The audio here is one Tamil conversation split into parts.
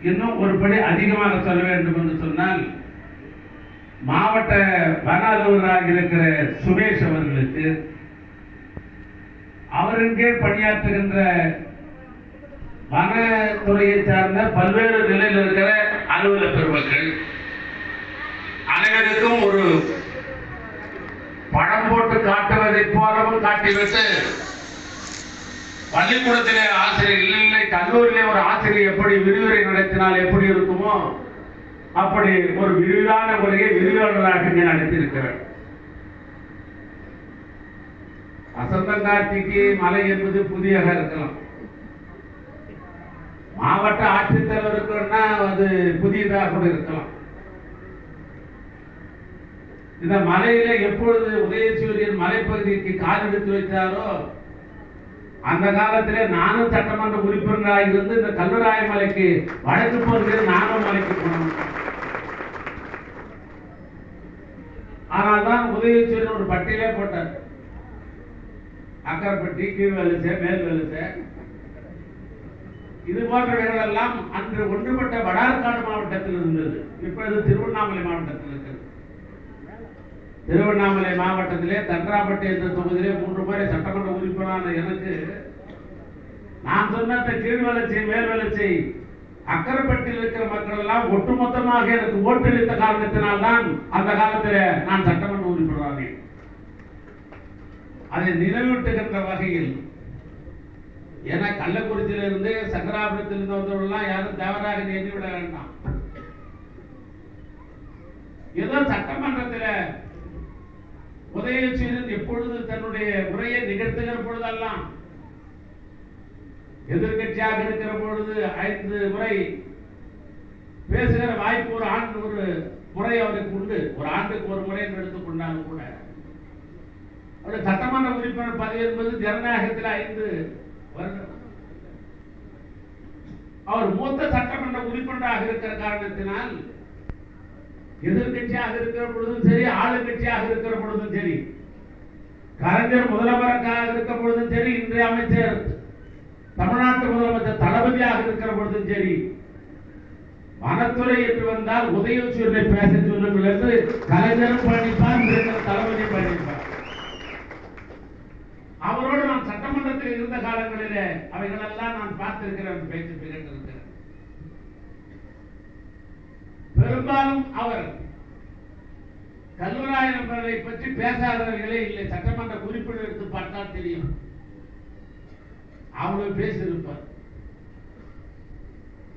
இன்னும் ஒரு படி அதிகமாக சொல்ல வேண்டும் என்று சொன்னால் மாவட்ட வன அலுவலராக இருக்கிற சுரேஷ் அவர்களுக்கு அவரின் கீழ் பணியாற்றுகின்ற வனத்துறையை சார்ந்த பல்வேறு நிலையில் இருக்கிற அலுவலர் பெருமக்கள் அனைவருக்கும் ஒரு படம் போட்டு காட்டுவதை போலவும் காட்டிவிட்டு பள்ளிக்கூடத்திலே ஆசிரியர் இல்லை கல்லூரியிலே ஒரு ஆசிரியர் எப்படி விரிவுரை நடத்தினால் எப்படி இருக்குமோ அப்படி ஒரு விரிவான முறையை விரிவாளராக இங்கே நடத்தியிருக்கிறார். வசந்தங்காட்சிக்கு மலை என்பது புதியாக இருக்கலாம். மாவட்ட ஆட்சித்தலைவருக்குன்னா அது புதியதாக கூட இருக்கலாம். இந்த மலையில எப்பொழுது உதயசூரியன் மலைப்பகுதிக்கு கால் எடுத்து வைத்தாரோ அந்த காலத்திலே நானும் சட்டமன்ற உறுப்பினராக இருந்து இந்த கல்வராய மலைக்கு வடக்கு பகுதியில் நானும் மலைக்கு போனோம். ஆனால் தான் உதயசூரியன் ஒரு பட்டியலே போட்டார். அக்கரப்பட்டி கீழ் வலிசை மேல் வலிசை இது போன்றவைகள் எல்லாம் அன்று ஒன்றுபட்ட வடார்காடு மாவட்டத்தில் இருந்தது. இப்பொழுது திருவண்ணாமலை மாவட்டத்தில் இருக்கிறது திருவண்ணாமலை மாவட்டத்திலே தன்றாப்பட்டி என்ற தொகுதியிலே மூன்று முறை சட்டமன்ற உறுப்பினரான எனக்கு நான் சொன்ன கீழ் வளர்ச்சி மேல் வளர்ச்சி அக்கரைப்பட்டியில் இருக்கிற மக்கள் எல்லாம் ஒட்டுமொத்தமாக எனக்கு ஓட்டளித்த காரணத்தினால்தான் அந்த காலத்தில் நான் சட்டமன்ற உறுப்பினரானேன் அதை நினைவூட்டுகின்ற வகையில் ஏன்னா கள்ளக்குறிச்சியிலிருந்து சங்கராபுரத்திலிருந்து வந்தவர்கள்லாம் யாரும் தவறாக எண்ணிவிட வேண்டாம். ஏதோ சட்டமன்றத்தில் உதயசூரியன் எப்பொழுது தன்னுடைய உரையை நிகழ்த்துகிற பொழுதெல்லாம் எதிர்கட்சியாக இருக்கிற பொழுது ஐந்து முறை பேசுகிற வாய்ப்பு ஒரு ஆண்டு ஒரு முறை அவருக்கு உண்டு. ஒரு ஆண்டுக்கு ஒரு முறை என்று எடுத்துக்கொண்டாலும் கூட. அவருடைய சட்டமன்ற உறுப்பினர் பதவி என்பது ஜனநாயகத்தில் ஐந்து வருடம். அவர் மூத்த சட்டமன்ற உறுப்பினராக இருக்கிற காரணத்தினால் எதிர்கட்சியாக இருக்கிற பொழுதும் சரி ஆளுங்கட்சியாக இருக்கிற பொழுதும் சரி கலைஞர் முதலமைச்சராக இருக்கிற பொழுதும் சரி இன்றைய அமைச்சர் தமிழ்நாட்டு முதலமைச்சர் தளபதியாக இருக்கிற பொழுதும் சரி வனத்துறை என்று வந்தால் உதயசூரியனை பேச சொல்லுங்கள் என்று கலைஞரும் பயணிப்பார் தளபதி பயணிப்பார் அவரோடு நான் சட்டமன்றத்தில் இருந்த காலங்களிலே அவைகளெல்லாம் நான் பார்த்திருக்கிறேன் பேச்சு கேட்டிருக்கிறேன் பெரும்பாலும் அவர் கல்வராயன் அவர்களை பற்றி பேசாதவர்களே இல்லை. சட்டமன்ற குறிப்பிட எடுத்து பார்த்தால் தெரியும். அவ்வளவு பேசியிருப்பார்.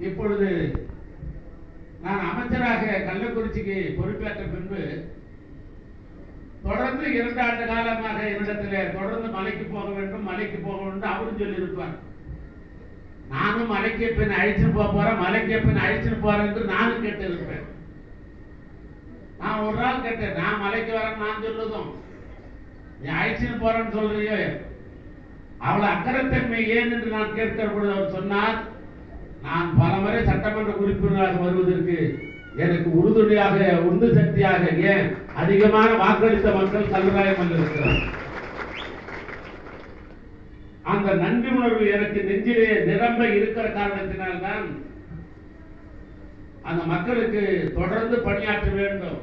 இப்பொழுது நான் அமைச்சராக கள்ளக்குறிச்சிக்கு பொறுப்பேற்ற பின்பு தொடர்ந்து இரண்டு ஆண்டு காலமாக என்னிடத்தில் தொடர்ந்து மலைக்கு போக வேண்டும் மலைக்கு போக வேண்டும் அவரும் சொல்லியிருப்பார். நானும் மலைக்கு பின் அழிச்சுட்டு போக போறேன்? மலைக்கு பின் அழைச்சிட்டு போறேன் நானும் கேட்டு இருப்பேன் நான் ஒரு நாள் கேட்டேன் நான் மலைக்கு வரேன் நான் சொல்லுதும். நீ அழைச்சிட்டு போறேன்னு சொல்றியோ. அவளை அக்கறத்தன்மை ஏன் என்று நான் கேட்கிற பொழுது அவர் சொன்னார் நான் பலமுறை சட்டமன்ற உறுப்பினராக வருவதற்கு எனக்கு உறுதுணையாக உந்து சக்தியாக ஏன் அதிகமான வாக்களித்த மக்கள் கல்வராயம் இருக்கிறார் அந்த நன்றி உணர்வு எனக்கு நெஞ்சிலே நிரம்ப இருக்கிற காரணத்தினால்தான் அந்த மக்களுக்கு தொடர்ந்து பணியாற்ற வேண்டும்.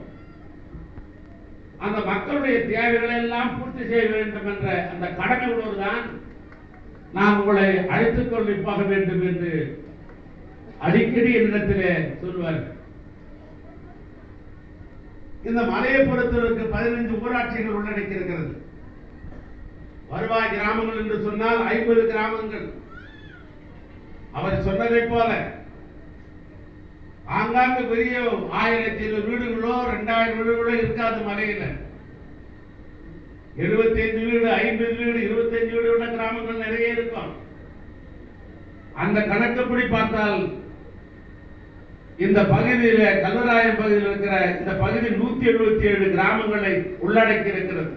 அந்த மக்களுடைய தேவைகளை எல்லாம் பூர்த்தி செய்ய வேண்டும் என்ற அந்த கடமை உணர்வு தான் நான் உங்களை அழைத்துக் கொண்டு போக வேண்டும் என்று அடிக்கடி என்னிடத்திலே சொல்வார்கள். இந்த மலையை பொறுத்தவருக்கு பதினைந்து ஊராட்சிகள் உள்ளடக்கி இருக்கிறது வருவாய் கிராமங்கள் என்று சொன்னால் ஐம்பது கிராமங்கள். அவர் சொன்னதைப் போல ஆங்காங்கு பெரிய ஆயிரத்தி ஐநூறு வீடுகளோ ரெண்டாயிரம் வீடுகளோ இருக்காது மலையில. எழுபத்தைந்து வீடு ஐம்பது வீடு இருபத்தஞ்சு வீடு உள்ள கிராமங்கள் நிறைய இருக்கும். அந்த கணக்குப்படி பார்த்தால் இந்த பகுதியில கல்லராயம் பகுதியில் இருக்கிற இந்த பகுதி நூத்தி எழுபத்தி ஏழு கிராமங்களை உள்ளடக்கி இருக்கிறது.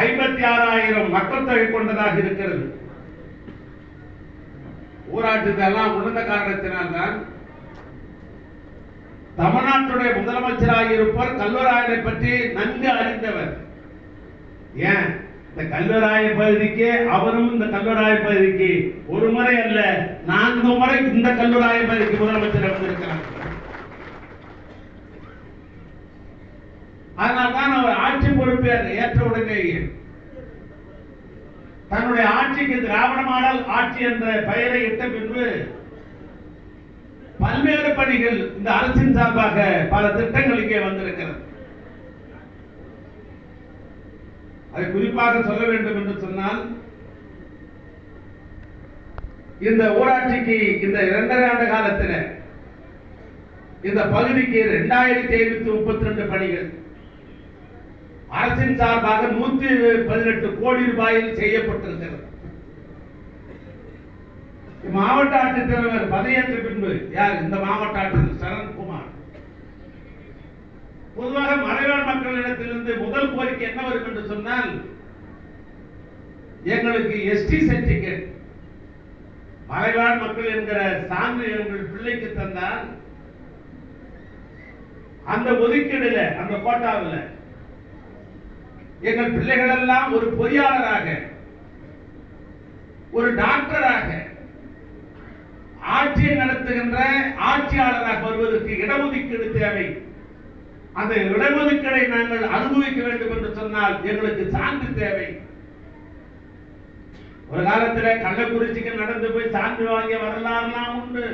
ஐம்பத்தி ஆறாயிரம் மக்கள் தொகை கொண்டதாக இருக்கிறது. ஊராட்சி எல்லாம் உணர்ந்த காரணத்தினால்தான் தமிழ்நாட்டுடைய முதலமைச்சராக இருப்பவர் கல்வராயனை பற்றி நன்கு அறிந்தவர். ஏன்? இந்த கல்வராய பகுதிக்கு அவரும் இந்த கல்வராய பகுதிக்கு ஒரு முறை அல்ல நான்கு முறை இந்த கல்வராய பகுதிக்கு முதலமைச்சர் வந்திருக்கிறார். அதனால்தான் அவர் ஆட்சி பொறுப்பை ஏற்ற உடனேயே தன்னுடைய ஆட்சிக்கு திராவிட மாடல் ஆட்சி என்ற பெயரை இட்ட பின்பு பல்வேறு பணிகள் இந்த அரசின் சார்பாக பல திட்டங்கள் இங்கே வந்திருக்கிறது. அதை குறிப்பாக சொல்ல வேண்டும் என்று சொன்னால் இந்த ஊராட்சிக்கு இந்த இரண்டரை ஆண்டு காலத்தில் இந்த பகுதிக்கு இரண்டாயிரத்தி ஐநூத்தி முப்பத்தி ரெண்டு பணிகள் அரசின் சார்பாக நூத்தி பதினெட்டு கோடி ரூபாயில் செய்யப்பட்டிருக்கிறது. மாவட்ட ஆட்சித்தலைவர் பதவியேற்ற பின்பு யார்? இந்த மாவட்ட ஆட்சியர் சரண்குமார். பொதுவாக மலைவாழ் மக்களிடத்திலிருந்து முதல் கோரிக்கை என்ன வரும் என்று சொன்னால் எங்களுக்கு எஸ்டி சர்டிபிகேட் மலைவாழ் மக்கள் என்கிற சான்று எங்கள் பிள்ளைக்கு தந்தால் அந்த ஒதுக்கீடுல அந்த கோட்டாவில் எங்கள் பிள்ளைகள் எல்லாம் ஒரு பொறியாளராக ஒரு டாக்டராக ஆட்சியை நடத்துகின்ற ஆட்சியாளராக வருவதற்கு இடஒதுக்கீடு தேவை. அந்த இடஒதுக்கீடை நாங்கள் அனுபவிக்க வேண்டும் என்று சொன்னால் எங்களுக்கு சான்று தேவை. ஒரு காலத்துல கள்ளக்குறிச்சிக்கு நடந்து போய் சான்று வாங்கிய வரலாறுலாம் உண்டு.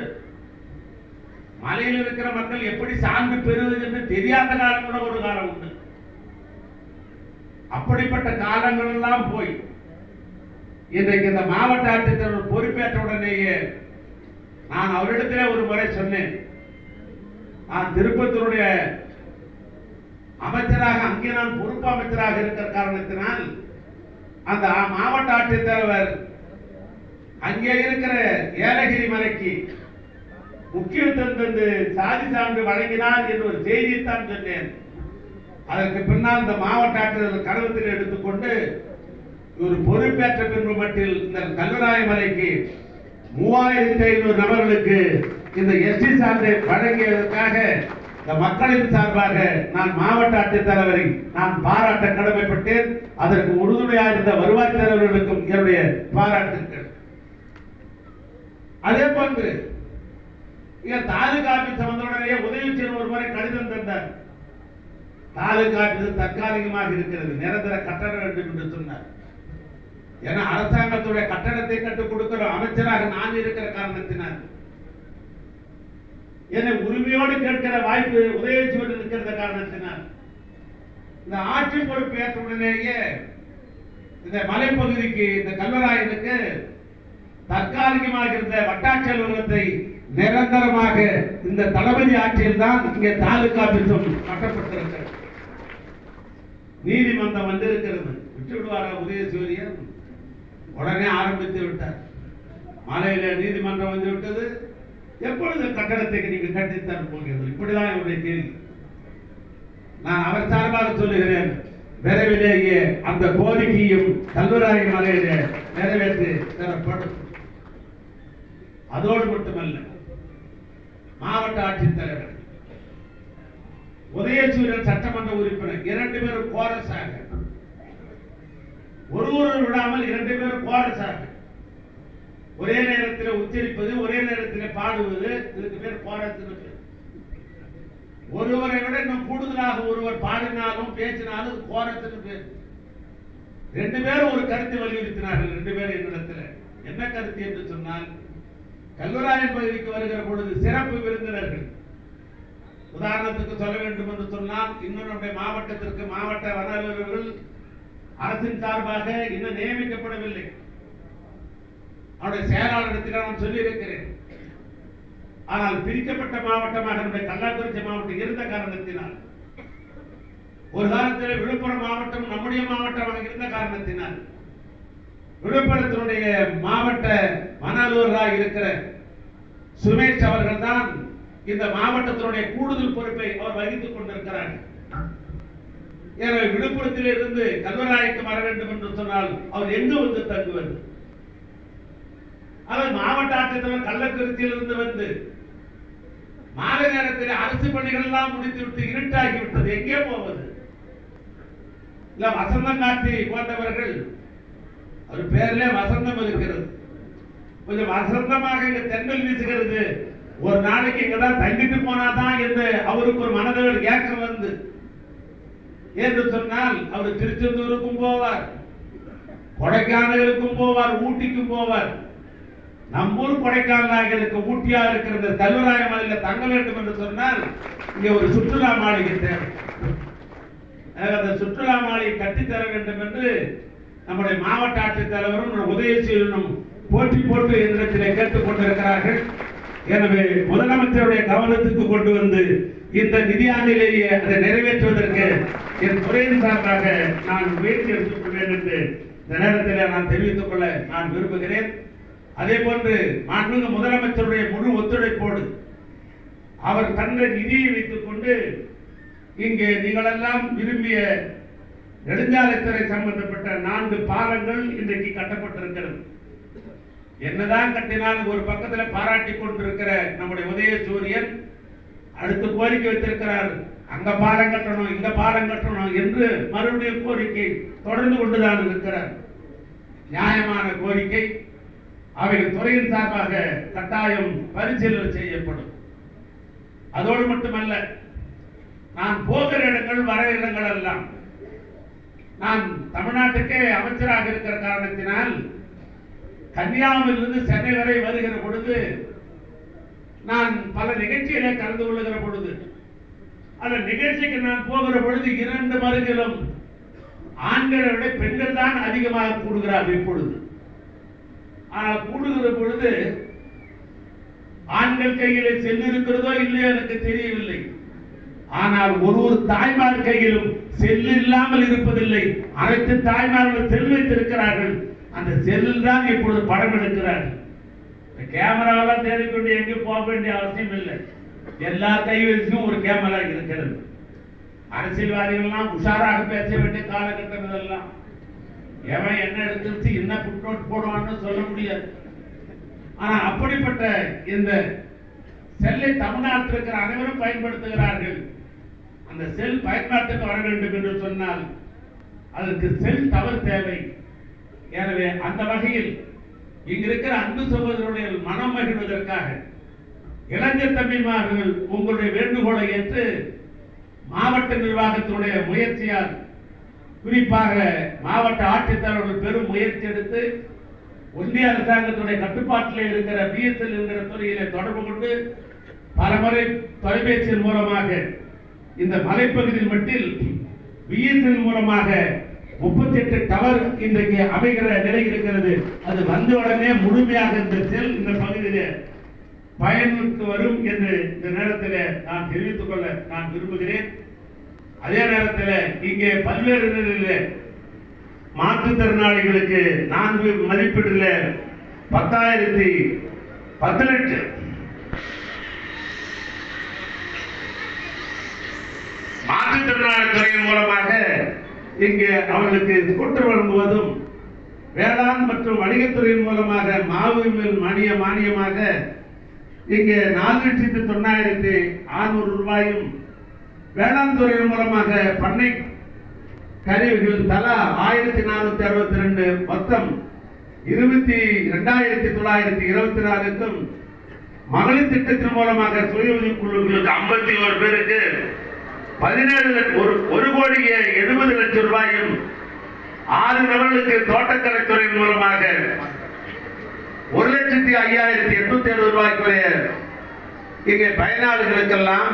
மலையில் இருக்கிற மக்கள் எப்படி சான்று பெறுவது என்று தெரியாத காலம் கூட ஒரு காலம் அப்படிப்பட்ட காலங்கள் எல்லாம் போய் இன்றைக்கு இந்த மாவட்ட ஆட்சித்தலைவர் பொறுப்பேற்ற உடனேயே நான் அவரிடத்திலே ஒரு முறை சொன்னேன். நான் திருப்பத்தூருடைய அமைச்சராக அங்கே நான் பொறுப்பு அமைச்சராக இருக்கிற காரணத்தினால் அந்த மாவட்ட ஆட்சித்தலைவர் அங்கே இருக்கிற ஏலகிரி மலைக்கு முக்கியத்துவம் தந்து சாதி சான்று வழங்கினார் என்று ஒரு செய்தியைத்தான் சொன்னேன். அதற்கு பின்னால் இந்த மாவட்ட ஆட்சியர் கருவத்தில் எடுத்துக்கொண்டு ஒரு பொறுப்பேற்ற பின்பு மட்டில் இந்த கல்வராய மலைக்கு மூவாயிரத்தி ஐநூறு நபர்களுக்கு இந்த எஸ்டி சான்றை வழங்கியதற்காக இந்த மக்களின் சார்பாக நான் மாவட்ட ஆட்சித்தலைவரை நான் பாராட்ட கடமைப்பட்டேன். அதற்கு உறுதுணையாக இருந்த வருவாய் தலைவர்களுக்கும் என்னுடைய பாராட்டுகள் அதே போன்று இங்க தாலுகா ஆபீஸ் வந்தவுடனே உதவி செய்யும் ஒரு முறை கடிதம் தந்தார். தாலுகா ஆபீஸ் தற்காலிகமாக இருக்கிறது. நிரந்தர கட்டணம் வேண்டும் என்று சொன்னார். ஏன்னா அரசாங்கத்துடைய கட்டணத்தை கட்டுக் கொடுக்கிற அமைச்சராக நான் இருக்கிற காரணத்தினால். என்னை உரிமையோடு கேட்கிற வாய்ப்பு உதயச்சுவன் இருக்கிற காரணத்தினால். இந்த ஆட்சி பொறுப்பு ஏற்ற உடனேயே இந்த மலைப்பகுதிக்கு இந்த கல்வராயனுக்கு தற்காலிகமாக இருந்த வட்டாட்சி அலுவலகத்தை நிரந்தரமாக இந்த தளபதி ஆட்சியில் தான் இங்கே தாலுகா ஆபீஸும் கட்டப்பட்டிருக்கிறது நீதிமன்றம் வந்து இருக்கிறது. விட்டு விடுவாரா உதயசூரியன் உடனே ஆரம்பித்து விட்டார். மாலையில நீதிமன்றம் வந்து விட்டது. எப்பொழுது கட்டடத்தை நீங்க கட்டித்தான் போகிறது இப்படிதான் என்னுடைய கேள்வி. நான் அவர் சார்பாக சொல்லுகிறேன் விரைவிலேயே அந்த கோரிக்கையும் கல்வராய மலையில நிறைவேற்றி தரப்படும். அதோடு மட்டுமல்ல மாவட்ட ஆட்சித்தலைவர் உதயசூரியன் சட்டமன்ற உறுப்பினர். இரண்டு பேரும் கோரஸாக ஒருவரும் விடாமல் இரண்டு பேரும் கோரஸாக ஒரே நேரத்தில் உச்சரிப்பது ஒரே நேரத்தில் பாடுவது இதுக்கு பேர் கோரஸ் ஒருவரை விட இன்னும் கூடுதலாக ஒருவர் பாடினாலும் பேசினாலும் கோரஸ் பேர். ரெண்டு பேரும் ஒரு கருத்தை வலியுறுத்தினார்கள் ரெண்டு பேரும் என்னிடத்தில். என்ன கருத்து என்று சொன்னால் கல்வராயன் பகுதிக்கு வருகிற பொழுது சிறப்பு விருந்தினர்கள் உதாரணத்துக்கு சொல்ல வேண்டும் என்று சொன்னால் இன்னும் நம்முடைய மாவட்டத்திற்கு மாவட்ட வன அலுவலர்கள் அரசின் சார்பாக இன்னும் நியமிக்கப்படவில்லை. அவருடைய செயலாளரிடத்தில் நான் சொல்லியிருக்கிறேன். ஆனால் பிரிக்கப்பட்ட மாவட்டமாக நம்முடைய கள்ளக்குறிச்சி மாவட்டம் இருந்த காரணத்தினால் ஒரு காலத்தில் விழுப்புரம் மாவட்டம் நம்முடைய மாவட்டமாக இருந்த காரணத்தினால் விழுப்புரத்தினுடைய மாவட்ட வன அலுவலராக இருக்கிற சுமேஷ் அவர்கள் தான் இந்த மாவட்டத்தினுடைய கூடுதல் பொறுப்பை அவர் வகித்துக் கொண்டிருக்கிறார். எனவே விழுப்புரத்தில் இருந்து கல்வராயக்கு வர வேண்டும் என்று சொன்னால் அவர் எங்கு வந்து தங்குவது? அவர் மாவட்ட ஆட்சித்தலைவர் கள்ளக்குறிச்சியில் இருந்து வந்து மாலை நேரத்தில் அரசு பணிகள் எல்லாம் முடித்து விட்டு இருட்டாகி எங்கே போவது? இல்ல வசந்தம் காட்டி போன்றவர்கள் அவர் பேர்ல வசந்தம் இருக்கிறது. கொஞ்சம் வசந்தமாக இங்க தென்றல் வீசுகிறது. ஒரு நாளைக்கு இங்கதான் தங்கிட்டு போனாதான் என்று அவருக்கு ஒரு மனதில் ஏக்கம் வந்து. என்று சொன்னால் அவர் திருச்செந்தூருக்கும் போவார் கொடைக்கானலுக்கும் போவார் ஊட்டிக்கும் போவார். நம்மூர் கொடைக்கானலாக இருக்க ஊட்டியா இருக்கிற கல்வராய மலையில தங்க வேண்டும் என்று சொன்னால் இங்க ஒரு சுற்றுலா மாளிகை தேவை. அந்த சுற்றுலா மாளிகை கட்டித்தர வேண்டும் என்று நம்முடைய மாவட்ட ஆட்சித்தலைவரும் உதயசீலனும் போட்டி போட்டு எந்திரத்திலே கேட்டுக் கொண்டிருக்கிறார்கள். எனவே முதலமைச்சருடைய கவனத்துக்கு கொண்டு வந்து இந்த நிதியாண்டிலேயே அதை நிறைவேற்றுவதற்கு என் துறையின் சார்பாக நான் முயற்சி எடுத்துக்கொள்வேன் என்று இந்த நேரத்தில் நான் தெரிவித்துக் கொள்ள நான் விரும்புகிறேன். அதே போன்று மாண்புமிகு முதலமைச்சருடைய முழு ஒத்துழைப்போடு அவர் தந்த நிதியை வைத்துக் கொண்டு இங்கே நீங்களெல்லாம் விரும்பிய நெடுஞ்சாலைத்துறை சம்பந்தப்பட்ட நான்கு பாலங்கள் இன்றைக்கு கட்டப்பட்டிருக்கிறது. என்னதான் கட்டினாலும் ஒரு பக்கத்துல பாராட்டி கொண்டிருக்கிற நம்முடைய உதய சூரியன் அடுத்து கோரிக்கை வைத்திருக்கிறார். அங்க பாலம் கட்டணும் இங்க பாலம் கட்டணும் என்று மறுபடியும் கோரிக்கை தொடர்ந்து கொண்டுதான் இருக்கிறார். நியாயமான கோரிக்கை. அவைகள் துறையின் சார்பாக கட்டாயம் பரிசீலனை செய்யப்படும். அதோடு மட்டுமல்ல நான் போகிற இடங்கள் வர இடங்கள் எல்லாம் நான் தமிழ்நாட்டுக்கே அமைச்சராக இருக்கிற காரணத்தினால் கன்னியாகுமரியிலிருந்து சென்னை வரை வருகிற பொழுது நான் பல நிகழ்ச்சிகளை கலந்து கொள்ளுகிற பொழுது அந்த நிகழ்ச்சிக்கு நான் போகிற பொழுது இரண்டு மருகிலும் ஆண்களை விட பெண்கள் தான் அதிகமாக கூடுகிறார்கள் இப்பொழுது. ஆனால் கூடுகிற பொழுது ஆண்கள் கையிலே செல் இருக்கிறதோ இல்லையோ எனக்கு தெரியவில்லை. ஆனால் ஒரு ஒரு தாய்மார் கையிலும் செல் இல்லாமல் இருப்பதில்லை. அனைத்து தாய்மார்கள் செல் வைத்திருக்கிறார்கள். அந்த செல்லில் தான் இப்பொழுது படம் எடுக்கிறார்கள் இந்த கேமராவெல்லாம் தேடிக்கொண்டு எங்கேயும் போக வேண்டிய அவசியம் இல்லை. எல்லா கைவரிசையும் ஒரு கேமரா இருக்கிறது. அரசியல்வாதிகள்லாம் உஷாராக பேச வேண்டிய காலகட்டம் இதெல்லாம் எவன் என்ன எடுத்துருச்சு என்ன புட்நோட் போடுவான்னு சொல்ல முடியாது. ஆனா அப்படிப்பட்ட இந்த செல்லை தமிழ்நாட்டில் இருக்கிற அனைவரும் பயன்படுத்துகிறார்கள். அந்த செல் பயன்பாட்டுக்கு வர வேண்டும் என்று சொன்னால் அதற்கு செல் தவறு தேவை. எனவே அந்த வகையில் இங்க இருக்கிற அன்பு சகோதரருடைய மனம் மகிழ்வதற்காக இளைஞர் தம்பிமார்கள் உங்களுடைய வேண்டுகோளை ஏற்று மாவட்ட நிர்வாகத்தினுடைய முயற்சியால் குறிப்பாக மாவட்ட ஆட்சித்தலைவர்கள் பெரும் முயற்சி எடுத்து ஒன்றிய அரசாங்கத்துடைய கட்டுப்பாட்டில் இருக்கிற பிஎஸ்எல் என்கிற துறையில தொடர்பு கொண்டு பலமுறை தொலைபேசியின் மூலமாக இந்த மலைப்பகுதியில் மட்டில் பிஎஸ்எல் மூலமாக முப்பத்தி எட்டு டவர் இன்றைக்கு அமைகிற நிலை இருக்கிறது. அது வந்த உடனே முழுமையாக இந்த செல் இந்த பகுதியிலே பயனுக்கு வரும் என்று இந்த நேரத்தில் நான் தெரிவித்துக் கொள்ள நான் விரும்புகிறேன். அதே நேரத்தில் இங்கே பல்வேறு நிலையில் மாற்றுத்திறனாளிகளுக்கு நான்கு மதிப்பீடுல பத்தாயிரத்தி பத்து லட்சம் மாற்றுத்திறனாளி துறையின் மூலமாக இங்கே அவர்களுக்கு கொண்டு வழங்குவதும் வேளாண் மற்றும் வணிகத்துறையின் மூலமாக மாவு மில் மானிய மானியமாக இங்கே நாலு லட்சத்தி தொண்ணாயிரத்தி அறுநூறு ரூபாயும் வேளாண் துறையின் மூலமாக பண்ணை கருவிகள் தலா ஆயிரத்தி நானூத்தி அறுபத்தி ரெண்டு மொத்தம் இருபத்தி ரெண்டாயிரத்தி தொள்ளாயிரத்தி இருபத்தி நாலுக்கும் மகளிர் திட்டத்தின் மூலமாக சுய உதவிக் குழுக்களுக்கு ஐம்பத்தி ஒரு பேருக்கு பதினேழு ஒரு ஒரு கோடியே எழுபது லட்சம் ரூபாயும் ஆறு நபர்களுக்கு தோட்டக்கலைத்துறையின் மூலமாக ஒரு லட்சத்தி ஐயாயிரத்தி எட்நூத்தி எழுபது ரூபாய்க்குரிய இங்கே பயனாளிகளுக்கெல்லாம்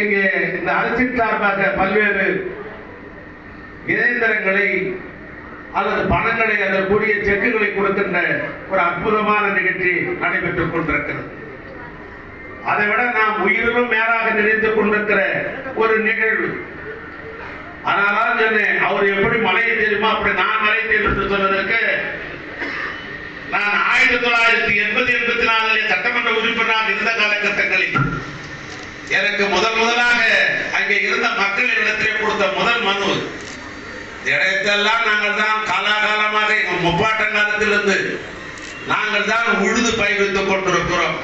இங்கே இந்த அரசின் சார்பாக பல்வேறு இயந்திரங்களை அல்லது பணங்களை அதற்குரிய செக்குகளை கொடுக்கின்ற ஒரு அற்புதமான நிகழ்ச்சி நடைபெற்றுக் கொண்டிருக்கிறது. அதை விட நாம் உயிரிலும் மேலாக நினைத்துக் கொண்டிருக்கிற ஒரு நிகழ்வு. அதனால சொன்னேன் அவர் எப்படி மலையை தெரியுமா? அப்படி நான் மலை தெரியும் சொன்னதற்கு நான் ஆயிரத்தி தொள்ளாயிரத்தி எண்பது எண்பத்தி நாலு சட்டமன்ற உறுப்பினராக இருந்த காலகட்டங்களில் எனக்கு முதல் முதலாக அங்கே இருந்த மக்களிடத்திலே கொடுத்த முதல் மனு. இடத்தெல்லாம் நாங்கள் தான் காலாகாலமாக எங்கள் முப்பாட்டன் காலத்திலிருந்து நாங்கள் தான் உழுது பயிர்வித்துக் கொண்டிருக்கிறோம்.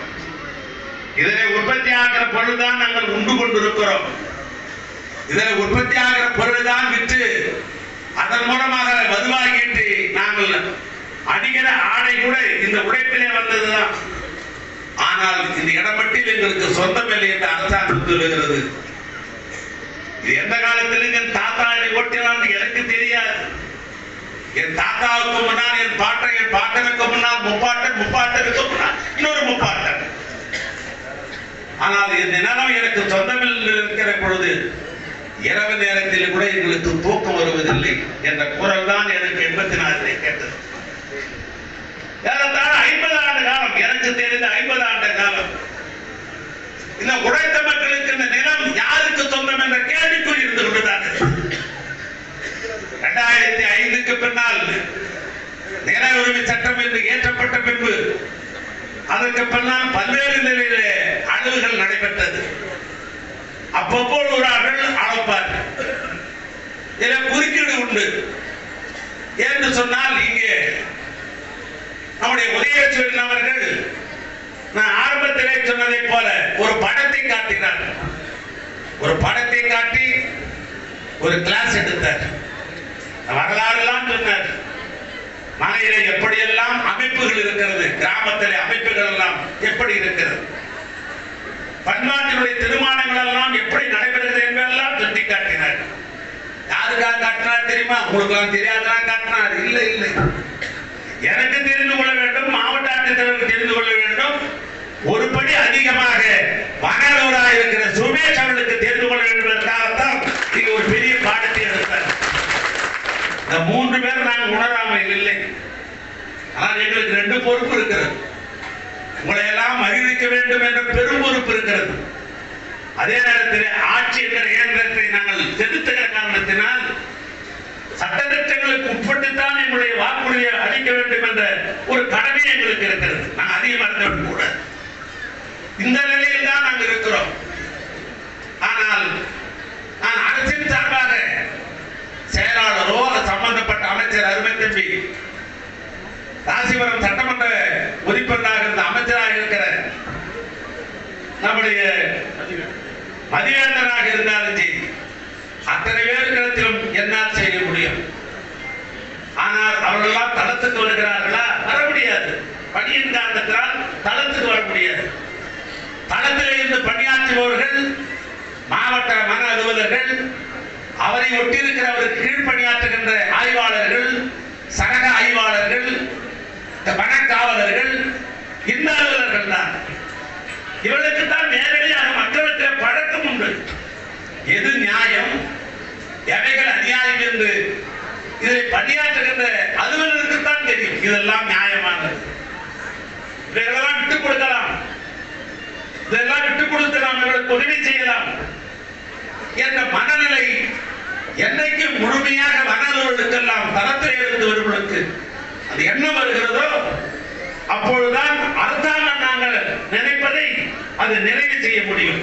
இதனை உற்பத்தி ஆகிற பொருள்தான் நாங்கள் உண்டு கொண்டிருக்கிறோம். இதனை உற்பத்தி ஆகிற பொருள் தான் விற்று அதன் மூலமாக வருவாயிட்டு நாங்கள் அணிகிற ஆடை கூட இந்த உழைப்பிலே வந்ததுதான். ஆனால் இந்த இடமட்டில் எங்களுக்கு சொந்தமில்லை என்று அரசாங்கம் சொல்லுகிறது. இது எந்த காலத்திலும் என் தாத்தா இதை ஓட்டினான் எனக்கு தெரியாது. என் தாத்தாவுக்கு முன்னால் என் பாட்டன் என் பாட்டனுக்கு முன்னால் முப்பாட்டன் முப்பாட்டனுக்கு முன்னால் இன்னொரு முப்பாட்டன் ஆனால் இந்த நிலம் எனக்கு சொந்தமில் இருக்கிற பொழுது இரவு நேரத்தில் கூட எங்களுக்கு தூக்கம் வருவதில்லை என்ற குரல் தான் எனக்கு எண்பத்தி நாலிலே கேட்டது. ஏறத்தாழ ஐம்பது ஆண்டு காலம் எனக்கு தெரிந்த ஐம்பது ஆண்டு காலம். இந்த உழைத்த மக்களுக்கு இந்த நிலம் யாருக்கு சொந்தம் என்ற கேள்விக்குள் இருந்து கொண்டுதான்? இரண்டாயிரத்தி ஐந்துக்கு பின்னால் நில உரிமை சட்டம் என்று ஏற்றப்பட்ட பின்பு அதற்கு பின்னால் பல்வேறு நிலையிலே அழிவுகள் நடைபெற்றது. அப்பப்போ ஊரார்கள் அளப்பார்கள் இதில் குறுக்கீடு உண்டு. என்று சொன்னால் இங்கே நம்முடைய உதயசூரியன் அவர்கள் நான் ஆரம்பத்திலே சொன்னதை போல ஒரு படத்தை காட்டினார். ஒரு படத்தை காட்டி ஒரு கிளாஸ் எடுத்தார். வரலாறு எல்லாம் சொன்னார். மலையில எப்படியெல்லாம் அமைப்புகள் இருக்கிறது கிராமத்திலே அமைப்புகள் எல்லாம் எப்படி இருக்கிறது? பன்னாட்டினுடைய திருமணங்கள் எல்லாம் எப்படி நடைபெறுகிறது என்பதெல்லாம் சுட்டி காட்டினார். யாருக்காக காட்டினார் தெரியுமா? உங்களுக்கு எல்லாம் தெரியாதான் காட்டினார்? இல்லை இல்லை. எனக்கு தெரிந்து கொள்ள வேண்டும் மாவட்ட ஆட்சித்தலைவருக்கு தெரிந்து கொள்ள வேண்டும். ஒரு படி அதிகமாக வனலூராக இருக்கிற சுமேஷ் அவர்களுக்கு தெரிந்து கொள்ள வேண்டும் என்பதற்காகத்தான் இங்க ஒரு பெரிய பாடத்தை எடுத்தார். இந்த மூன்று பேர் நாங்கள் உணராமல் இல்லை. ஆனால் எங்களுக்கு ரெண்டு பொறுப்பு இருக்கிறது. உங்களை எல்லாம் மகிழ்விக்க வேண்டும் என்ற பெரும் பொறுப்பு இருக்கிறது. அதே நேரத்தில் ஆட்சி என்ற இயந்திரத்தை நாங்கள் செலுத்துகிற காரணத்தினால் சட்டத்திட்டங்களுக்கு உட்பட்டுத்தான் எங்களுடைய வாக்குறுதியை அளிக்க வேண்டும் என்ற ஒரு கடமை எங்களுக்கு இருக்கிறது. நான் அதிகம் கூட. இந்த நிலையில் தான் நாங்கள் இருக்கிறோம் ஆனால் நான் அரசின் சார்பாக செயலாளரோ அல்லது சம்பந்தப்பட்ட அமைச்சர் அருமை தம்பி. ராசிபுரம் சட்டமன்ற உறுப்பினராக இருந்த அமைச்சராக இருக்கிற நம்முடைய மதிவேந்தனாக இருந்தாலும் சரி அத்தனை பேர்களிடத்திலும் என்னால் செய்ய முடியும். ஆனால் அவர்களெல்லாம் தளத்துக்கு வருகிறார்களா? வர முடியாது. பணியின் காரணத்தினால் தளத்துக்கு வர முடியாது. தளத்தில் இருந்து பணியாற்றுபவர்கள் மாவட்ட மன அலுவலர்கள் அவரை ஒட்டியிருக்கிறவருக்கு கீழ்ப்பணியாற்றுகின்ற ஆய்வாளர்கள் சரக ஆய்வாளர்கள் இந்த வனக்காவலர்கள் இந்த அலுவலர்கள் தான். இவர்களுக்கு தான் நேரடியாக மக்களுக்கு பழக்கம் உண்டு. எது நியாயம்? எவைகள் அநியாயம் என்று இதை பணியாற்றுகின்ற அலுவலருக்கு தான் தெரியும். இதெல்லாம் நியாயமானது. இதையெல்லாம் விட்டுக் கொடுக்கலாம். இதெல்லாம் விட்டுக் கொடுத்து நாம் இவர்களுக்கு உதவி செய்யலாம். என்ற மனநிலை என்னைக்கு முழுமையாக வனலுவலுக்கெல்லாம் தரத்தை எடுத்து வருவதற்கு அது என்ன வருகிறதோ அப்பொழுதுதான் அரசாங்கம் நாங்கள் நினைப்பதை அது நிறைவு செய்ய முடியும்.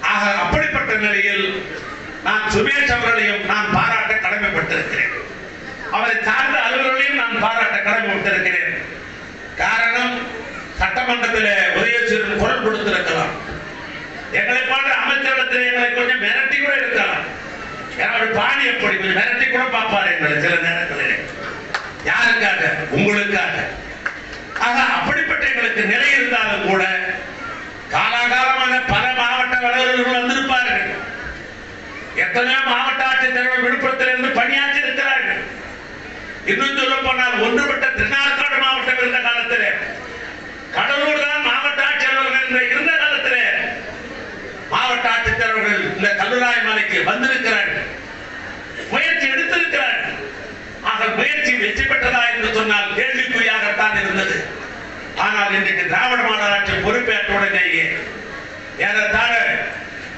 ஆக அப்படிப்பட்ட நிலையில் நான் சுமேஷ் அவர்களையும் நான் பாராட்ட கடமைப்பட்டிருக்கிறேன். அவரை சார்ந்த அலுவலர்களையும் நான் பாராட்ட கடமைப்பட்டிருக்கிறேன். காரணம் சட்டமன்றத்தில் உதயசூரன் குரல் கொடுத்திருக்கலாம். எங்களை போன்ற அமைச்சரிடத்தில் எங்களை கொஞ்சம் மிரட்டி கூட இருக்கலாம். ஏன்னா பாணி பொடி கொஞ்சம் மிரட்டி கூட பார்ப்பாரு எங்களை சில நேரங்களில். யாருக்காக? உங்களுக்காக. ஆக அப்படிப்பட்ட எங்களுக்கு நிலை இருந்தாலும் கூட காலாகாலமான பல மாவட்ட வளர்கள் வந்திருப்பார்கள். எத்தனையோ மாவட்ட ஆட்சித்தலைவர் விழுப்புரத்தில் இருந்து பணியாற்றி இருக்கிறார்கள். இன்னும் சொல்ல போனால் ஒன்றுபட்ட திருநாற்காடு மாவட்டம் இருந்த காலத்திலே கடலூர் தான் மாவட்ட ஆட்சியாளர்கள் இருந்த காலத்திலே மாவட்ட ஆட்சித்தலைவர்கள் இந்த கல்லுராய் மலைக்கு வந்திருக்கிறார். முயற்சி எடுத்திருக்கிறார். ஆக முயற்சி வெற்றி பெற்றதா என்று சொன்னால் கேள்விக்குறியாகத்தான் இருந்தது. ஆனால் இன்றைக்கு திராவிட மாநகராட்சி பொறுப்பேற்றவுடனேயே ஏறத்தாழ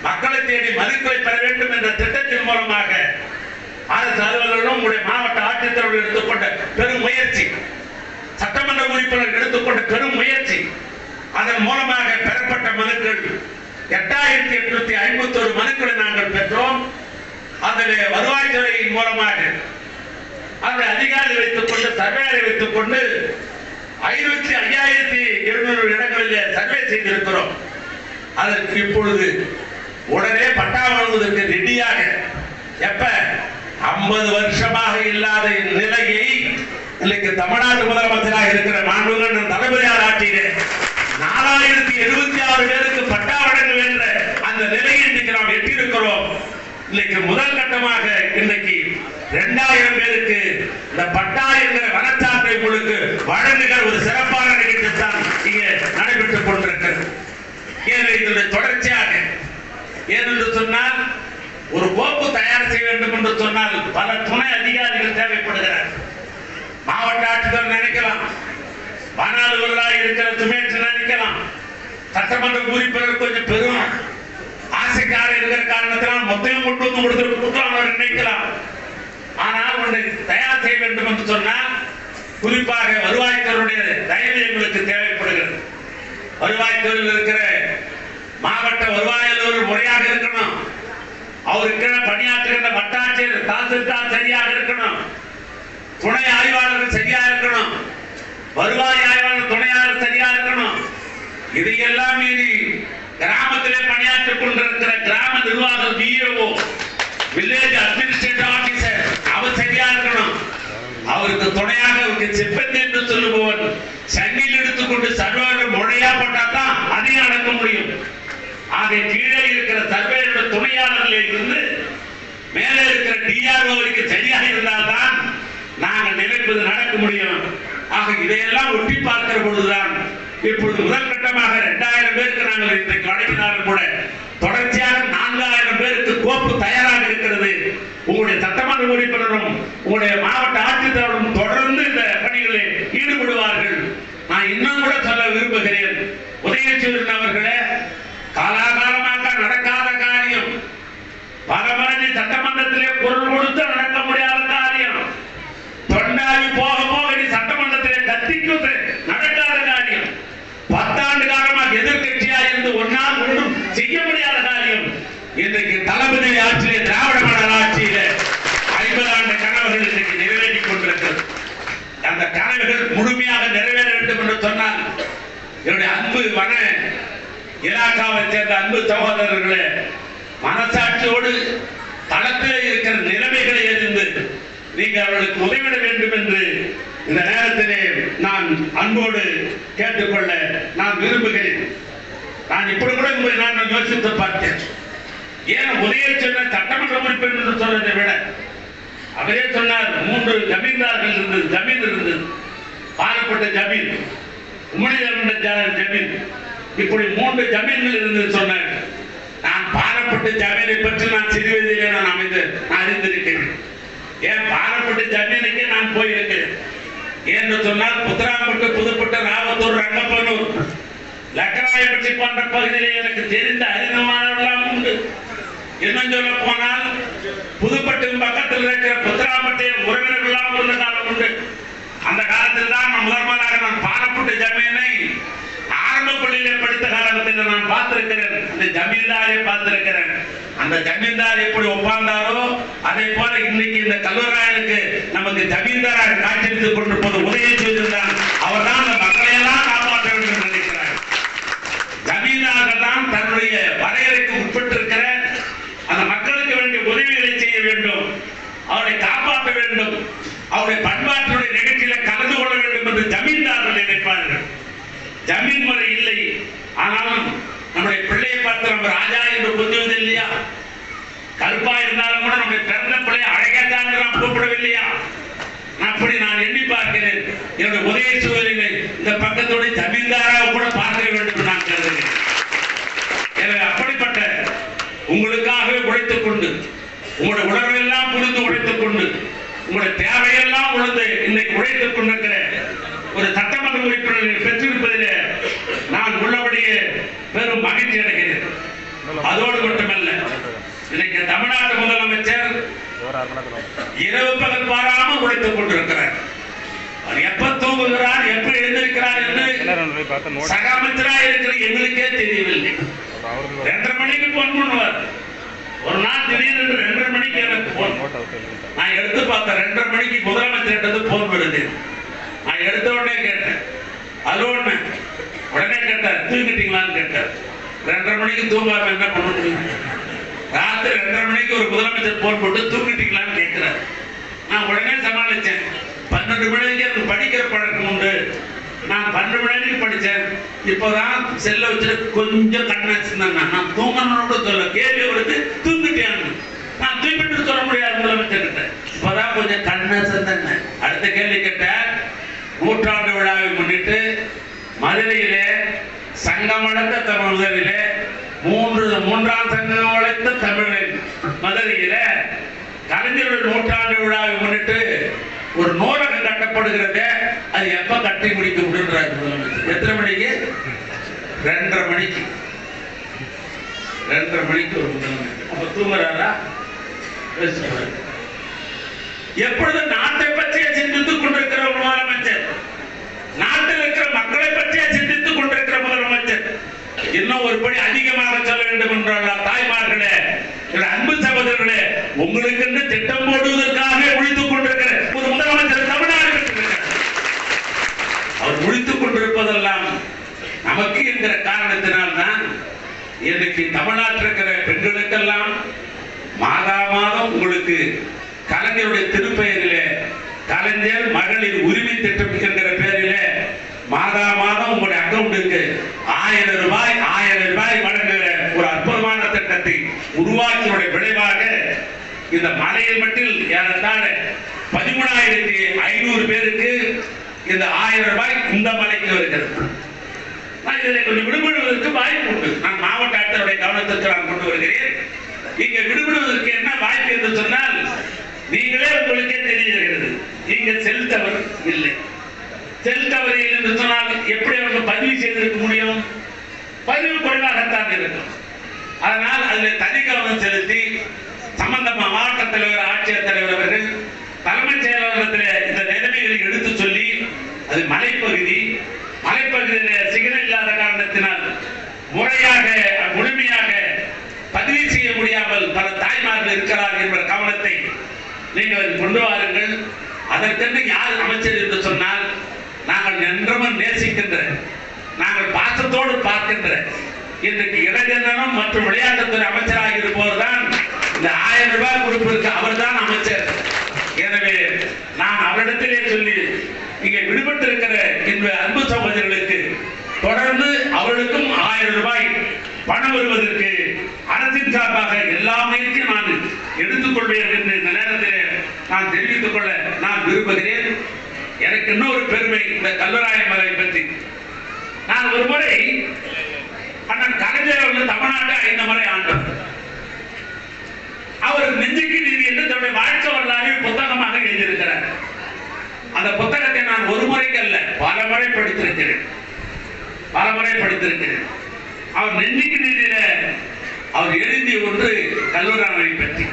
மக்களை தேடி மதிப்பை பெற வேண்டும் என்ற திட்டத்தின் மூலமாக அரசு அலுவலர்களும் உங்களுடைய மாவட்ட ஆட்சித்தலைவர்கள் எடுத்துக்கொண்ட பெரும் முயற்சி சட்டமன்ற உறுப்பினர் எடுத்துக்கொண்ட பெரும் முயற்சி அதன் மூலமாக பெறப்பட்ட மனுக்கள் எட்டாயிரத்தி எட்நூத்தி ஐம்பத்தி ஒரு மனுக்களை நாங்கள் பெற்றோம். அதில் வருவாய்த்துறையின் மூலமாக அந்த அதிகாரி வைத்துக் கொண்டு சர்வேரை வைத்துக் கொண்டு ஐநூத்தி ஐயாயிரத்தி இருநூறு இடங்களில் சர்வே செய்திருக்கிறோம். அதற்கு இப்பொழுது உடனே பட்டா வழங்குவதற்கு ரெடியாக எப்ப? ஐம்பது வருஷமாக இல்லாத நிலையை இன்னைக்கு தமிழ்நாட்டு முதலமைச்சராக இருக்கிற மாண்புகள் தலைமையார் ஆட்சியிலே நாலாயிரத்தி எழுபத்தி ஆறு பேருக்கு பட்டா வழங்க என்ற அந்த நிலையை இன்றைக்கு நாம் எட்டியிருக்கிறோம். இன்னைக்கு முதல் கட்டமாக இன்னைக்கு இரண்டாயிரம் பேருக்கு இந்த பட்டா என்ற வனச்சான்றை உங்களுக்கு வழங்குகிற ஒரு சிறப்பான நிகழ்ச்சி தான் இங்கே நடைபெற்றுக் கொண்டிருக்கிறது. ஏன் இதனுடைய தொடர்ச்சியாக. ஏனென்று சொன்னால் ஒரு கோப்பு தயார் செய்ய வேண்டும் என்று சொன்னால் பல துணை அதிகாரிகள் தேவைப்படுகிறார் மாவட்ட ஆட்சித்தலைவர் நினைக்கலாம். வன அலுவலராக இருக்கிற சுமேஷ் நினைக்கலாம் சட்டமன்ற உறுப்பினர் கொஞ்சம் பெரும். ஆசைக்கார இருக்கிற காரணத்தினால் மொத்தம் கொண்டு வந்து கொடுத்திருக்கலாம் அவர் நினைக்கலாம். ஆனால் ஒன்றை தயார் செய்ய வேண்டும் என்று சொன்னால் குறிப்பாக வருவாய்த்துறையுடைய தயவு எங்களுக்கு தேவைப்படுகிறது. வருவாய்த்துறையில் இருக்கிற மாவட்ட வருவாய் அலுவலர் முறையாக இருக்கணும். அவருக்கு பணியாற்றுகின்ற வட்டாட்சியர் தாசில்தார் சரியாக இருக்கணும். துணை ஆய்வாளர்கள் சரியாக இருக்கணும். வருவாய் ஆய்வாளர் துணையாளர் சரியா இருக்கணும். இதையெல்லாம் மீறி கிராமத்திலே பணியாற்றிக் கொண்டிருக்கிற கிராம நிர்வாகம் பிஏஓ வில்லேஜ் அட்மினிஸ்ட்ரேட்டிவ் ஆபீசர் அவர் சரியா இருக்கணும். அவருக்கு துணையாக அவருக்கு சிப்பந்தி என்று சொல்லுபவன் சங்கில் எடுத்துக்கொண்டு சர்வேயர் முறையா போட்டாதான் அதையும் அடக்க முடியும். ஆக கீழே இருக்கிற சர்வேயரோட துணையாளர்கள் இருந்து மேலே இருக்கிற டிஆர்ஓ வரைக்கும் சரியாக இருந்தால்தான் நாங்கள் நினைப்பது நடக்க முடியும். ஆக இதையெல்லாம் ஒட்டி பார்க்கிற பொழுதுதான் இப்பொழுது முதல் கட்டமாக இரண்டாயிரம் பேருக்கு நாங்கள் இன்றைக்கு அழைப்பினாலும் கூட தொடர்ச்சியாக நான்காயிரம் பேருக்கு கோப்பு தயாராக இருக்கிறது. உங்களுடைய சட்டமன்ற உறுப்பினரும் உங்களுடைய மாவட்ட ஆட்சித்தலைவரும் தொடர்ந்து இந்த பணிகளில் ஈடுபடுவார்கள் நான் இன்னும் கூட சொல்ல விரும்புகிறேன் உதயசூரன் அவர்களே காலாகாலமாக நடக்காத காரியம் பல மரணி சட்டமன்றத்திலே குரல் கொடுத்து நடக்க முடியாத காரியம் தொண்டாவி போக போக நீ சட்டமன்றத்திலே கத்திக்குது நடக்காத காரியம் பத்தாண்டு காலமாக எதிர்க்கட்சியா இருந்து ஒன்னால் ஒன்றும் செய்ய முடியாத காரியம் இன்றைக்கு தளபதி ஆட்சியிலே திராவிட மாடல் ஆட்சியிலே ஐம்பது ஆண்டு கனவுகள் இன்றைக்கு நிறைவேற்றிக் கொண்டிருக்கிறது அந்த கனவுகள் முழுமையாக நிறைவேற வேண்டும் என்று சொன்னால் என்னுடைய அன்பு வன இலாக்காவை சேர்ந்த அன்பு சகோதரர்களே மனசாட்சியோடு தளத்தில் இருக்கிற நிலைமைகளை அறிந்து நீங்கள் அவர்களுக்கு உதவிட வேண்டும் என்று இந்த நேரத்திலே நான் அன்போடு கேட்டுக்கொள்ள நான் விரும்புகிறேன். நான் இப்படி கூட உங்களை நான் யோசித்து பார்த்தேன். ஏன் உதய சொன்ன சட்டமன்ற உறுப்பினர் என்று சொன்னதை விட அவரே சொன்னார் மூன்று ஜமீன்தார்கள் இருந்தது ஜமீன் இருந்தது. பாரப்பட்ட ஜமீன் உமனிதர்மன்ற ஜமீன். இப்படி மூன்று ஜமீன்கள் இருந்து சொன்னார் நான் பாரப்பட்டு ஜமீனை பற்றி நான் சிறு வயதிலே நான் அமைந்து நான் அறிந்திருக்கிறேன். ஏன் பாரப்பட்டு ஜமீனுக்கு நான் போயிருக்கிறேன்? ஏன்னு சொன்னால் புத்தராம்பட்டு புதுப்பட்டு ராவத்தூர் ரங்கப்பனூர் லக்கராயப்பட்டி போன்ற பகுதியிலே எனக்கு தெரிந்த அறிமுகமானவர்களாம் உண்டு. இன்னும் சொல்ல போனால் புதுப்பட்டு பக்கத்தில் இருக்கிற புத்தராம்பட்டியில் உறவினர்களாம் இருந்த காலம் உண்டு. அந்த காலத்தில் தான் நான் நான் பாரப்பட்டு ஜமீனை பள்ளியிலே படித்த காலத்தில் நான் பார்த்திருக்கிறேன். அந்த ஜமீன்தாரை பார்த்திருக்கிறேன். அந்த ஜமீன்தார் எப்படி ஒப்பாந்தாரோ அதே போல இன்னைக்கு இந்த கல்லூராயனுக்கு நமக்கு ஜமீன்தாராக காட்சியளித்துக் கொண்டிருப்பது உதவி செய்திருந்தான் அவர் தான் அந்த மக்களை எல்லாம் காப்பாற்ற வேண்டும் என்று நினைக்கிறார் ஜமீன்தார்கள் தான் தன்னுடைய வரையறைக்கு உட்பட்டிருக்கிற அந்த மக்களுக்கு வேண்டிய உதவிகளை செய்ய வேண்டும் அவரை காப்பாற்ற வேண்டும் அவருடைய பண்பாட்டுடைய நிகழ்ச்சியில கலந்து கொள்ள வேண்டும் என்று ஜமீன்தார்கள் நினைப்பார்கள் ஜமீன் முறை இல்லை ஆனாலும் நம்முடைய பிள்ளையை பார்த்து நம்ம ராஜா என்று கொஞ்சுவது இல்லையா கருப்பா இருந்தாலும் கூட நம்முடைய பிறந்த பிள்ளை அழகாதான் நாம் கூப்பிடவில்லையா அப்படி நான் எண்ணி பார்க்கிறேன் என்னுடைய உதய சூழலில் இந்த பக்கத்துடைய ஜமீன்தாராக கூட பார்க்க வேண்டும் என்று நான் கருதுகிறேன் எனவே அப்படிப்பட்ட உங்களுக்காகவே உழைத்துக் கொண்டு உங்களுடைய உணர்வெல்லாம் புரிந்து உழைத்துக் கொண்டு உங்களுடைய தேவையெல்லாம் உணர்ந்து இன்னைக்கு உழைத்துக் கொண்டிருக்கிற ஒரு சட்டமன்ற உறுப்பினரை பெற்றிருப்பதிலே நான் உள்ளபடியே பெரும் மகிழ்ச்சி அடைகிறேன் அதோடு மட்டுமல்ல இன்னைக்கு தமிழ்நாட்டு முதலமைச்சர் இரவு பகல் பாராமல் உழைத்துக் கொண்டிருக்கிறார். அவர் எப்ப தூங்குகிறார் எப்ப எழுந்திருக்கிறார் என்று சக அமைச்சராக இருக்கிற எங்களுக்கே தெரியவில்லை. ரெண்டரை மணிக்கு போன் பண்ணுவார். ஒரு நாள் திடீரென்று ரெண்டரை மணிக்கு எனக்கு போன் நான் எடுத்து பார்த்தேன் ரெண்டரை மணிக்கு முதலமைச்சர் போன் வருது நான் எடுத்த உடனே கேட்டேன். அது ஒண்ணு உடனே கேட்டார் தூங்கிட்டீங்களான்னு கேட்டார். ரெண்டரை மணிக்கு தூங்காம என்ன பண்ண முடியும் ராத்திரி ரெண்டரை மணிக்கு ஒரு முதலமைச்சர் போன் போட்டு தூங்கிட்டீங்களான்னு கேட்கிறார். நான் உடனே சமாளித்தேன். பன்னெண்டு மணிக்கு எனக்கு படிக்கிற பழக்கம் உண்டு. நான் பன்னெண்டு மணிக்கு படித்தேன். இப்போதான் செல்ல வச்சுட்டு கொஞ்சம் கண்ணை வச்சிருந்தேன் நான் தூங்கணும்னு கூட சொல்ல கேள்வி வருது தூங்கிட்டேன் நான் தூங்கிட்டு சொல்ல முடியாது முதலமைச்சர்கிட்ட. இப்போதான் கொஞ்சம் கண்ணை சிந்தங்க அடுத்த கேள்வி கேட்டேன். நூற்றாண்டு விழாவை முன்னிட்டு மதுரையிலே சங்கமடைந்த தமிழ் முதலிலே மூன்று மூன்றாம் சங்கம் உழைத்த தமிழன் மதுரையிலே கலைஞர்கள் நூற்றாண்டு விழாவை முன்னிட்டு ஒரு நூலகம் கட்டப்படுகிறது அது எப்ப கட்டி முடிக்க முடியுன்றார் முதலமைச்சர். எத்தனை மணிக்கு? ரெண்டரை மணிக்கு. ரெண்டரை மணிக்கு ஒரு முதலமைச்சர். அப்ப தூங்குறாரா? எப்பொழுது நாட்டை பற்றிய சிந்தித்துக் கொண்டிருக்கிற முதலமைச்சர்? நாட்டில் இருக்கிற மக்களை பற்றிய சிந்தித்துக் கொண்டிருக்கிற முதலமைச்சர். இன்னும் ஒரு படி அதிகமாக சொல்ல வேண்டும் என்றால் தாய்மார்களே அன்பு சகோதரர்களே உங்களுக்கு என்று திட்டம் போடுவதற்காக ஒழித்துக் கொண்டிருக்கிற ஒரு முதலமைச்சர் தமிழ்நாடு அவர் ஒழித்துக் கொண்டிருப்பதெல்லாம் நமக்கு என்கிற காரணத்தினால் தான் இன்றைக்கு தமிழ்நாட்டில் இருக்கிற பெண்களுக்கெல்லாம் மாதா மாதம் உங்களுக்கு கலைஞருடைய திருப்பெயரிலே கலைஞர் மகளிர் உரிமை திட்டம் என்கிற பெயரில மாதா மாதம் உங்களுடைய அக்கௌண்ட்டுக்கு ஆயிரம் ரூபாய் ஆயிரம் ரூபாய் வழங்குகிற ஒரு அற்புதமான திட்டத்தை உருவாக்கியுடைய விளைவாக இந்த மலையில் மட்டும் ஏறத்தாழ பதிமூணாயிரத்தி ஐநூறு பேருக்கு இந்த ஆயிரம் ரூபாய் இந்த மலைக்கு வருகிறது. நான் இதில் கொஞ்சம் விடுபடுவதற்கு வாய்ப்பு உண்டு. நான் மாவட்ட ஆட்சியருடைய கவனத்திற்கு நான் கொண்டு வருகிறேன். இங்க விடுபடுவதற்கு என்ன வாய்ப்பு என்று சொன்னால் நீங்களே உங்களுக்கே தெரிகிறது. இங்க செல் தவறு இல்லை. செல் டவர் என்று சொன்னால் எப்படி அவர்கள் பதிவு செய்திருக்க முடியும்? பதிவு குறைவாகத்தான் இருக்கும். அதனால் அதில் தனி கவனம் செலுத்தி சம்பந்தமா மாவட்ட தலைவர் ஆட்சியர் தலைவர் அவர்கள் தலைமைச் செயலகத்தில் இந்த நிலைமைகளை எடுத்து சொல்லி அது மலைப்பகுதி. மலைப்பகுதியில் சிக்னல் இல்லாத காரணத்தினால் முறையாக முழுமையாக பதிவு செய்ய முடியாமல் பல தாய்மார்கள் இருக்கிறார்கள் என்ற கவனத்தை நீங்கள் கொண்டு வாருங்கள். அதற்கென்று யார் அமைச்சர் என்று சொன்னால் நாங்கள் நன்றமன் நேசிக்கின்ற நாங்கள் பாசத்தோடு பார்க்கின்ற இன்றைக்கு இளைஞர்களும் மற்றும் விளையாட்டுத்துறை அமைச்சராக இருப்பவர்தான் இந்த ஆயிரம் ரூபாய் கொடுப்பிற்கு அவர்தான் அமைச்சர். எனவே நான் அவரிடத்திலே சொல்லி இங்கே விடுபட்டிருக்கிற இந்த அன்பு சகோதரர்களுக்கு தொடர்ந்து அவர்களுக்கும் ஆயிரம் ரூபாய் பணம் வருவதற்கு அரசின் சார்பாக எல்லா முயற்சியும் நான் எடுத்துக்கொள்வேன் என்று இந்த நேரத்தில் நான் தெரிவித்துக் கொள்ள நான் விரும்புகிறேன். எனக்கு இன்னொரு பெருமை இந்த கல்வராய மலை பற்றி. நான் ஒரு முறை அண்ணன் கலைஞர் அவர்கள் தமிழ்நாட்டை ஐந்து முறை ஆண்டவர் அவர் நெஞ்சுக்கு நீதி என்று தன்னுடைய வாழ்க்கை வரலாறு புத்தகமாக எழுதியிருக்கிறார். அந்த புத்தகத்தை நான் ஒரு முறைக்கு அல்ல பல முறை படித்திருக்கிறேன். பல முறை படித்திருக்கிறேன். அவர் நெஞ்சுக்கு நீதியில அவர் எழுதிய ஒன்று கல்வராமனை பற்றி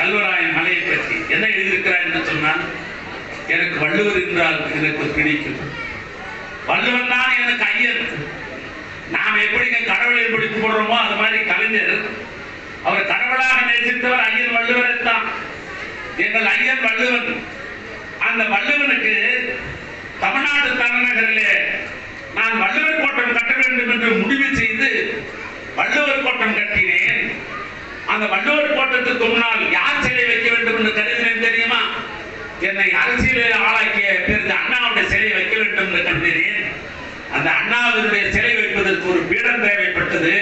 கல்வராயன் மலையை பற்றி. என்ன எழுதியிருக்கிறார் என்று சொன்னால் எனக்கு வள்ளுவர் என்றால் எனக்கு பிடிக்கும். வள்ளுவன் தான் எனக்கு ஐயன். நாம் எப்படிங்க கடவுளை பிடித்து போடுறோமோ அது மாதிரி கலைஞர். அவர் கடவுளாக நேசித்தவர் ஐயன் வள்ளுவரை தான். எங்கள் ஐயன் வள்ளுவன். அந்த வள்ளுவனுக்கு தமிழ்நாடு தலைநகரிலே நான் வள்ளுவர் கோட்டம் கட்ட வேண்டும் என்று முடிவு செய்து வள்ளுவர் கோட்டம் கட்டினேன். அந்த வள்ளுவர் கோட்டத்துக்கு முன்னால் யார் சிலை வைக்க வேண்டும் என்று கருதினேன் தெரியுமா? என்னை அரசியலில் ஆளாக்கிய தெரிந்த அண்ணாவுடைய சிலை வைக்க வேண்டும் என்று கருதினேன் அந்த அண்ணாவினுடைய சிலை வைப்பதற்கு ஒரு பீடம் தேவைப்பட்டது.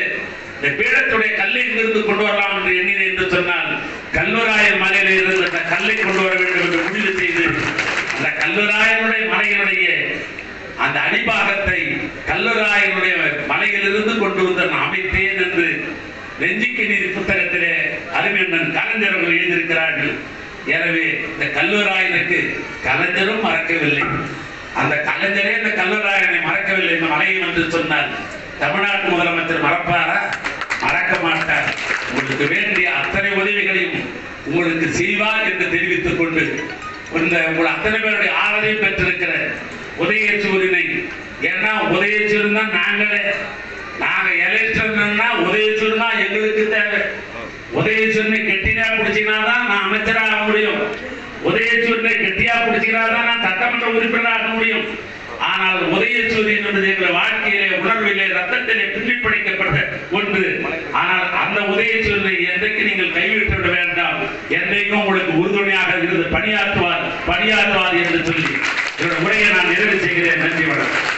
இந்த பீடத்துடைய கல்லை இங்கிருந்து கொண்டு வரலாம் என்று எண்ணினேன் என்று சொன்னால் கல்வராயன் மலையில இருந்து அந்த கல்லை கொண்டு வர வேண்டும் என்று முடிவு செய்து அந்த கல்வராயனுடைய மலையினுடைய அந்த அடிபாகத்தை கல்வராயனுடைய மலையிலிருந்து கொண்டு வந்து நான் அமைத்தேன் என்று நெஞ்சிக்கு நீதி புத்தகத்திலே அறிஞர் கலைஞர் அவர்கள் எழுதியிருக்கிறார்கள். எனவே இந்த கல்வராயனுக்கு கலைஞரும் மறக்கவில்லை. அந்த கலைஞரே இந்த கல்வராயனை மறக்கவில்லை இந்த மலையை என்று சொன்னார் தமிழ்நாட்டு முதலமைச்சர் மறப்பாரா? மறக்க மாட்டார். உங்களுக்கு வேண்டிய அத்தனை உதவிகளையும் உங்களுக்கு செய்வார் என்று தெரிவித்துக் கொண்டு இந்த உங்கள் அத்தனை பேருடைய ஆதரவையும் பெற்றிருக்கிற உதயச்சூரினை ஏன்னா உதயச்சூர் தான் நாங்களே. நாங்க எலெக்ஷன்னா உதயச்சூர் தான் எங்களுக்கு தேவை. உதயச்சூர்னை கெட்டினா பிடிச்சினா தான் நான் அமைச்சராக முடியும். உதயச்சூர்னை கெட்டியா பிடிச்சினா தான் நான் சட்டமன்ற உறுப்பினராக முடியும். ஆனால் உதயச்சூரியன் என்பது எங்கள் வாழ்க்கையிலே உணர்விலே ரத்தத்திலே பின்னி சொல்லி என்றைக்கு நீங்கள் கைவிட்டு விட வேண்டாம் என்றைக்கும் உங்களுக்கு உறுதுணையாக இருந்து பணியாற்றுவார் பணியாற்றுவார் என்று சொல்லி. என்னோட உரையை நான் நிறைவு செய்கிறேன். நன்றி வணக்கம்.